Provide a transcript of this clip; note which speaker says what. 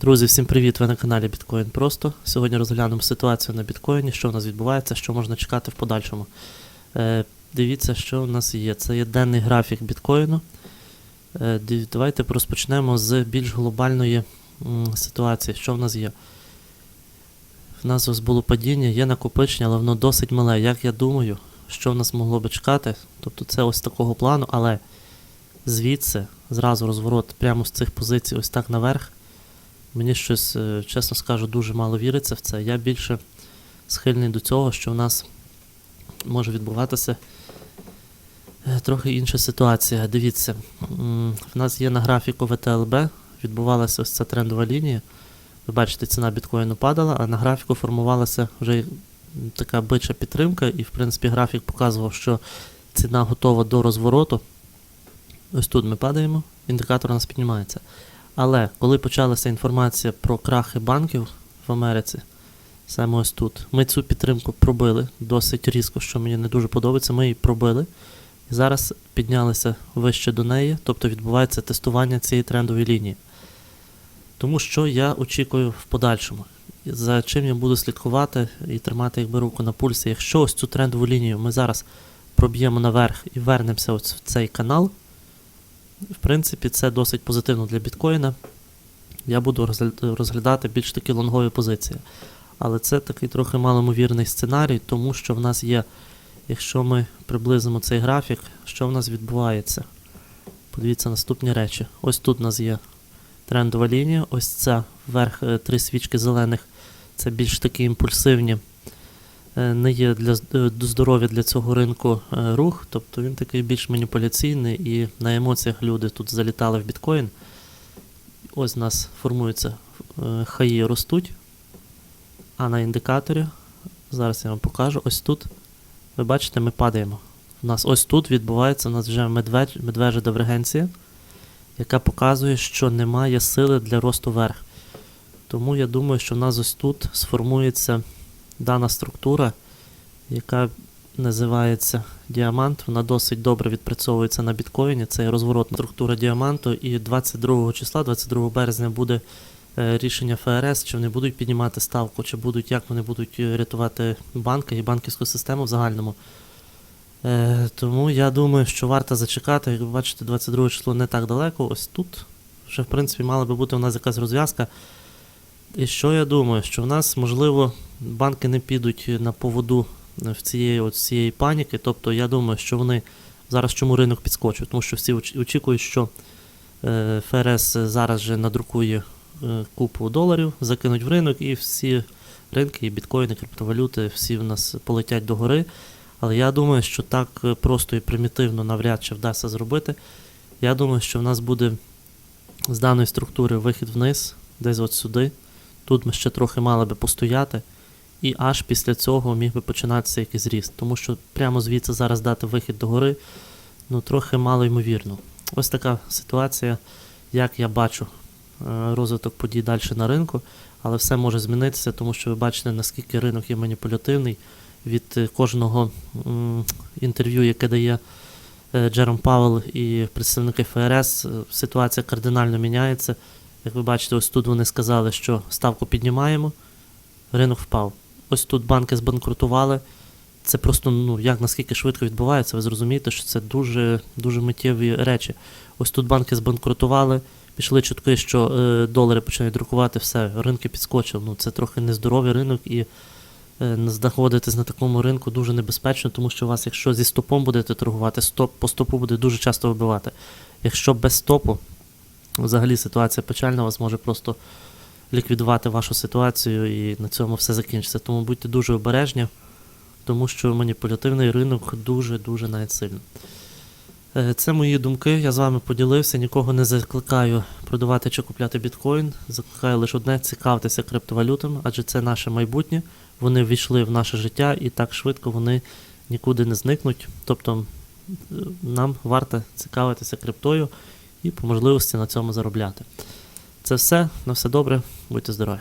Speaker 1: Друзі, всім привіт! Ви на каналі Біткоін Просто. Сьогодні розглянемо ситуацію на біткоїні, що в нас відбувається, що можна чекати в подальшому. Е, дивіться, що в нас є. Це є денний графік біткоїну. Е, давайте розпочнемо з більш глобальної м, ситуації. Що в нас є? В нас ось було падіння, є накопичення, але воно досить мале. Як я думаю, що в нас могло би чекати? Тобто це ось такого плану, але звідси зразу розворот прямо з цих позицій, ось так наверх. Мені щось, е, чесно скажу, дуже мало віриться в це. Я більше схильний до цього, що в нас може відбуватися е, трохи інша ситуація. Дивіться, в нас є на графіку ВТЛБ, відбувалася ось ця трендова лінія. Ви бачите, ціна біткоїну падала, а на графіку формувалася вже така бича підтримка, і в принципі графік показував, що ціна готова до розвороту. Ось тут ми падаємо, індикатор у нас піднімається. Але коли почалася інформація про крахи банків в Америці, саме ось тут, ми цю підтримку пробили досить різко, що мені не дуже подобається. Ми її пробили. І зараз піднялися вище до неї, тобто відбувається тестування цієї трендової лінії. Тому що я очікую в подальшому, за чим я буду слідкувати і тримати якби руку на пульсі. Якщо ось цю трендову лінію ми зараз проб'ємо наверх і вернемося ось в цей канал, в принципі, це досить позитивно для біткоїна. Я буду розглядати більш такі лонгові позиції. Але це такий трохи малоймовірний сценарій, тому що в нас є, якщо ми приблизимо цей графік, що в нас відбувається? Подивіться наступні речі. Ось тут у нас є трендова лінія, ось ця вверх е, три свічки зелених. Це більш такі імпульсивні, не є для е, до здоров'я для цього ринку е, рух, тобто він такий більш маніпуляційний і на емоціях люди тут залітали в біткоін. Ось у нас формуються е, хаї ростуть, а на індикаторі, зараз я вам покажу, ось тут, ви бачите, ми падаємо. У нас ось тут відбувається у нас вже медведь, медвежа дивергенція, яка показує, що немає сили для росту вверх. Тому я думаю, що в нас ось тут сформується дана структура, яка називається діамант. Вона досить добре відпрацьовується на біткоїні. Це розворотна структура діаманту. І 22 числа, 22 березня, буде е, рішення ФРС, чи вони будуть піднімати ставку, чи будуть, як вони будуть е, рятувати банки і банківську систему в загальному. Е, тому я думаю, що варто зачекати. Як ви бачите, 22 число не так далеко. Ось тут вже, в принципі, мала би бути у нас якась розв'язка. І що я думаю, що в нас, можливо, банки не підуть на поводу в цієї, от цієї паніки. Тобто я думаю, що вони зараз чому ринок підскочить, тому що всі очікують, що е, ФРС зараз же надрукує е, купу доларів, закинуть в ринок, і всі ринки, і біткоїни, криптовалюти, всі в нас полетять догори. Але я думаю, що так е, просто і примітивно навряд чи вдасться зробити. Я думаю, що в нас буде з даної структури вихід вниз, десь от сюди. Тут ми ще трохи мали би постояти, і аж після цього міг би починатися якийсь ріст. Тому що прямо звідси зараз дати вихід догори, ну трохи мало ймовірно. Ось така ситуація, як я бачу е, розвиток подій далі на ринку, але все може змінитися, тому що ви бачите, наскільки ринок є маніпулятивний. Від е, кожного інтерв'ю, яке дає е, Джером Павел і представники ФРС, ситуація кардинально міняється. Як ви бачите, ось тут вони сказали, що ставку піднімаємо, ринок впав. Ось тут банки збанкрутували. Це просто ну як наскільки швидко відбувається, ви зрозумієте, що це дуже дуже миттєві речі. Ось тут банки збанкрутували, пішли чутки, що е, долари починають друкувати, все, ринки підскочили. Ну це трохи нездоровий ринок і е, знаходитись на такому ринку дуже небезпечно, тому що у вас, якщо зі стопом будете торгувати, стоп по стопу буде дуже часто вибивати. Якщо без стопу, взагалі ситуація печальна, вас може просто ліквідувати вашу ситуацію і на цьому все закінчиться. Тому будьте дуже обережні, тому що маніпулятивний ринок дуже-дуже навіть сильно. Е, Це мої думки. Я з вами поділився. Нікого не закликаю продавати чи купляти біткоін. Закликаю лише одне цікавтеся криптовалютами, адже це наше майбутнє. Вони ввійшли в наше життя і так швидко вони нікуди не зникнуть. Тобто нам варто цікавитися криптою і по можливості на цьому заробляти. Це все. На все добре, будьте здорові.